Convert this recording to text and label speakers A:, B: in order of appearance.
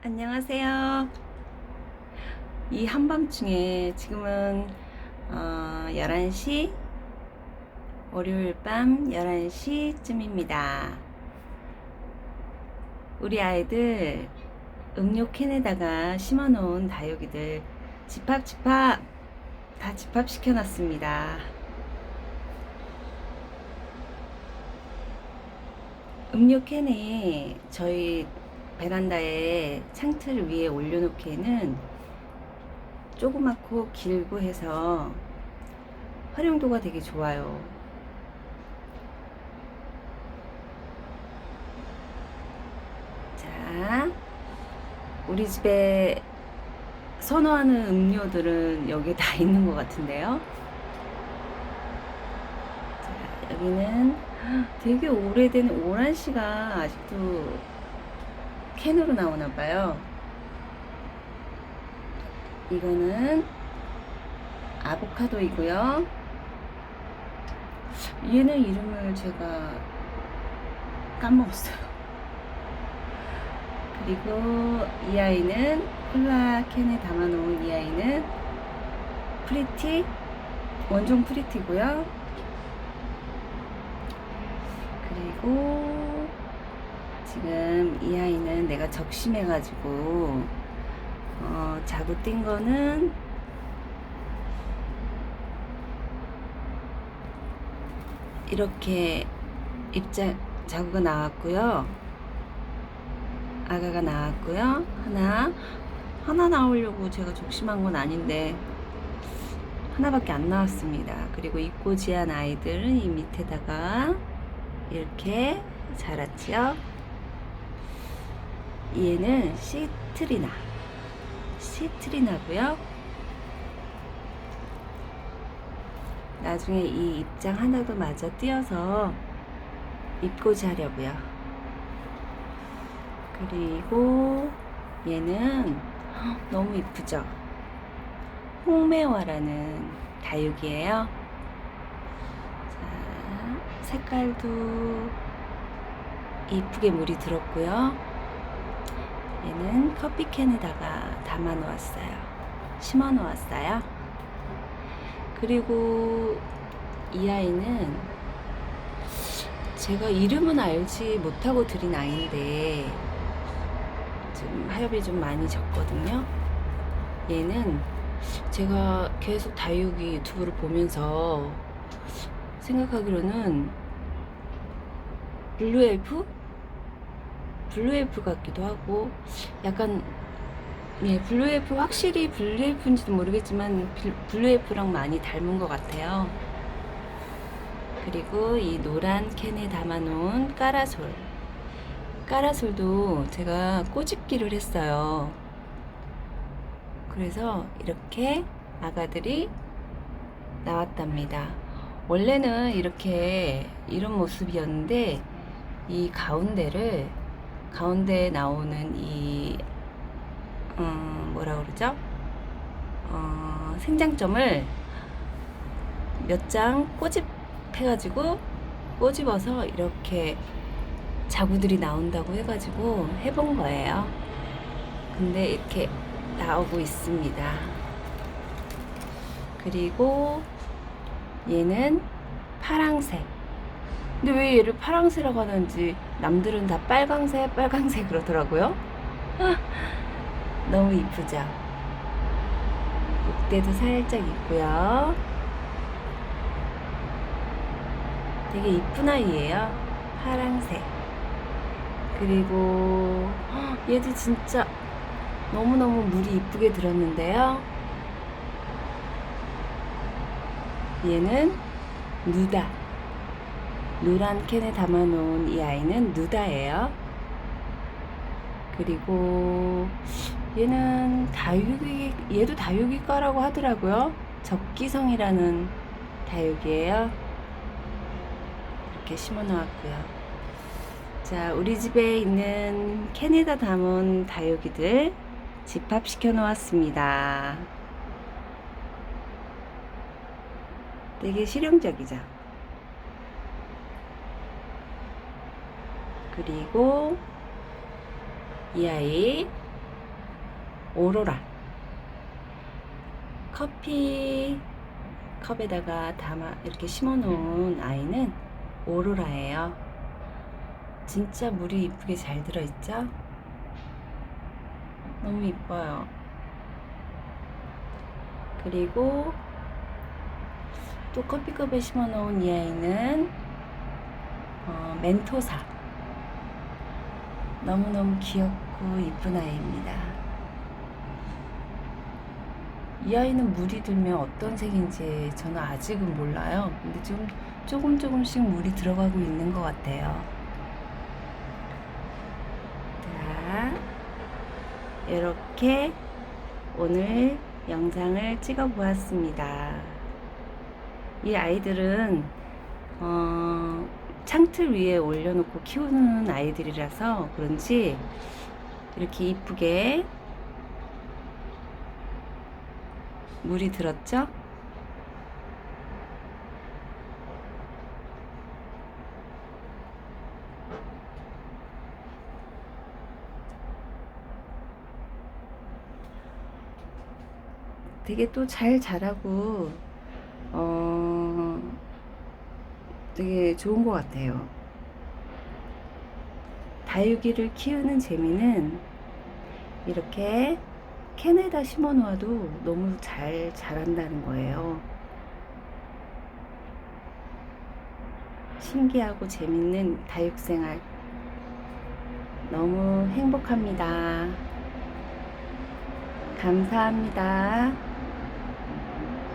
A: 안녕하세요. 이 한밤중에 지금은 어, 11시 월요일 밤 11시쯤입니다. 우리 아이들 음료 캔에다가 심어놓은 다육이들 집합 집합 다 집합시켜 놨습니다. 음료 캔에 저희 베란다에 창틀 위에 올려놓기에는 조그맣고 길고 해서 활용도가 되게 좋아요. 자, 우리 집에 선호하는 음료들은 여기 다 있는 것 같은데요. 자, 여기는 되게 오래된 오란 씨가 아직도 캔으로 나오나 봐요. 이거는 아보카도이고요. 얘는 이름을 제가 까먹었어요. 그리고 이 아이는 콜라 캔에 담아놓은 이 아이는 프리티 원종 프리티고요. 그리고 지금 이 아이는 내가 적심해가지고 어, 자구 뛴 거는 이렇게 입자 자구가 나왔고요. 아가가 나왔고요. 하나 하나 나오려고 제가 적심한 건 아닌데 하나밖에 안 나왔습니다. 그리고 입고 지한 아이들은 이 밑에다가 이렇게 자랐지요. 얘는 시트리나 시트리나고요. 나중에 이 입장 하나도 마저 띄어서 입고자 하려고요. 그리고 얘는 헉, 너무 이쁘죠? 홍매화라는 다육이에요. 자, 색깔도 이쁘게 물이 들었고요. 얘는 커피캔에다가 담아 놓았어요. 심어 놓았어요. 그리고 이 아이는 제가 이름은 알지 못하고 들인 아이인데 좀 하엽이 좀 많이 졌거든요. 얘는 제가 계속 다육이 유튜브를 보면서 생각하기로는 블루엘프? 블루엘프 같기도 하고 약간 예, 블루엘프 확실히 블루엘프인지도 모르겠지만 블- 블루엘프랑 많이 닮은 것 같아요. 그리고 이 노란 캔에 담아놓은 까라솔. 까라솔도 제가 꼬집기를 했어요. 그래서 이렇게 아가들이 나왔답니다. 원래는 이렇게 이런 모습이었는데 이 가운데를 가운데에 나오는 이 음, 뭐라 그러죠? 어, 생장점을 몇 장 꼬집해가지고 꼬집어서 이렇게 자구들이 나온다고 해가지고 해본 거예요. 근데 이렇게 나오고 있습니다. 그리고 얘는 파랑색. 근데 왜 얘를 파랑새라고 하는지 남들은 다 빨강새, 빨강새 그러더라고요. 너무 이쁘죠? 목대도 살짝 있고요. 되게 이쁜 아이예요. 파랑색. 그리고 헉, 얘도 진짜 너무너무 물이 이쁘게 들었는데요. 얘는 누다. 노란 캔에 담아놓은 이 아이는 누다예요. 그리고 얘는 다육이, 얘도 다육이과라고 하더라고요. 적기성이라는 다육이에요. 이렇게 심어 놓았고요. 자, 우리 집에 있는 캔에다 담은 다육이들 집합시켜 놓았습니다. 되게 실용적이죠. 그리고 이 아이 오로라. 커피 컵에다가 담아 이렇게 심어 놓은 아이는 오로라예요. 진짜 물이 이쁘게 잘 들어있죠? 너무 이뻐요. 그리고 또 커피컵에 심어 놓은 이 아이는 어, 멘토사. 너무너무 귀엽고 이쁜 아이입니다. 이 아이는 물이 들면 어떤 색인지 저는 아직은 몰라요. 근데 좀 조금 조금씩 물이 들어가고 있는 것 같아요. 자, 이렇게 오늘 영상을 찍어 보았습니다. 이 아이들은 어, 창틀 위에 올려놓고 키우는 아이들이라서 그런지 이렇게 이쁘게 물이 들었죠? 되게 또 잘 자라고 어 되게 좋은 것 같아요. 다육이를 키우는 재미는 이렇게 캔에다 심어 놓아도 너무 잘 자란다는 거예요. 신기하고 재밌는 다육생활 너무 행복합니다. 감사합니다.